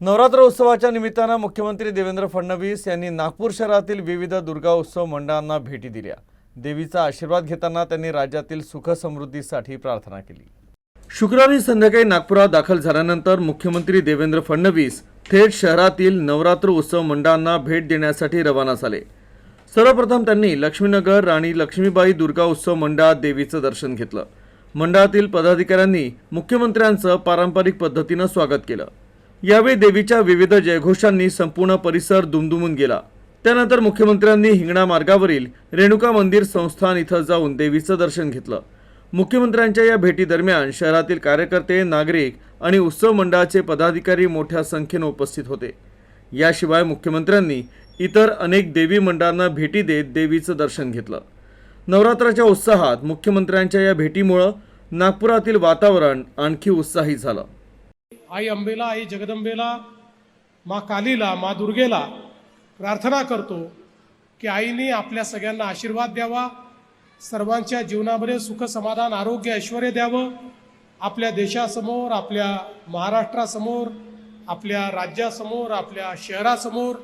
नवरात्र उत्सवाच्या निमित्तानं मुख्यमंत्री देवेंद्र फडणवीस यांनी नागपूर शहरातील विविध दुर्गा उत्सव मंडळांना भेटी दिल्या. देवीचा आशीर्वाद घेताना त्यांनी राज्यातील सुखसमृद्धीसाठी प्रार्थना केली. शुक्रवारी संध्याकाळी नागपुरात दाखल झाल्यानंतर मुख्यमंत्री देवेंद्र फडणवीस थेट शहरातील नवरात्र उत्सव मंडळांना भेट देण्यासाठी रवाना झाले. सर्वप्रथम त्यांनी लक्ष्मीनगर राणी लक्ष्मीबाई दुर्गा उत्सव मंडळात देवीचं दर्शन घेतलं. मंडळातील पदाधिकाऱ्यांनी मुख्यमंत्र्यांचं पारंपरिक पद्धतीनं स्वागत केलं. यावेळी देवीच्या विविध जयघोषांनी संपूर्ण परिसर दुमदुमून गेला. त्यानंतर मुख्यमंत्र्यांनी हिंगणा मार्गावरील रेणुका मंदिर संस्थान इथं जाऊन देवीचं दर्शन घेतलं. मुख्यमंत्र्यांच्या या भेटीदरम्यान शहरातील कार्यकर्ते नागरिक आणि उत्सव मंडळाचे पदाधिकारी मोठ्या संख्येनं उपस्थित होते. याशिवाय मुख्यमंत्र्यांनी इतर अनेक देवी मंडळांना भेटी देत देवीचं दर्शन घेतलं. नवरात्राच्या उत्साहात मुख्यमंत्र्यांच्या या भेटीमुळं नागपुरातील वातावरण आणखी उत्साही झालं. आई अंबेला आई जगदंबेला मा कालीला मा दुर्गेला प्रार्थना करतो की आईने आपल्या सगळ्यांना आशीर्वाद द्यावा सर्वांच्या जीवनामध्ये सुख समाधान आरोग्य ऐश्वर द्यावं आपल्या देशासमोर आपल्या महाराष्ट्रासमोर आपल्या राज्यासमोर आपल्या शहरासमोर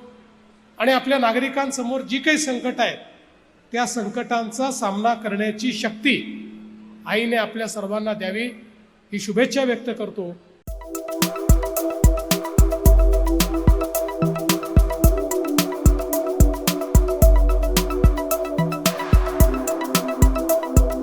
आणि आपल्या नागरिकांसमोर जी काही संकट आहेत त्या संकटांचा सामना करण्याची शक्ती आईने आपल्या सर्वांना द्यावी ही शुभेच्छा व्यक्त करतो.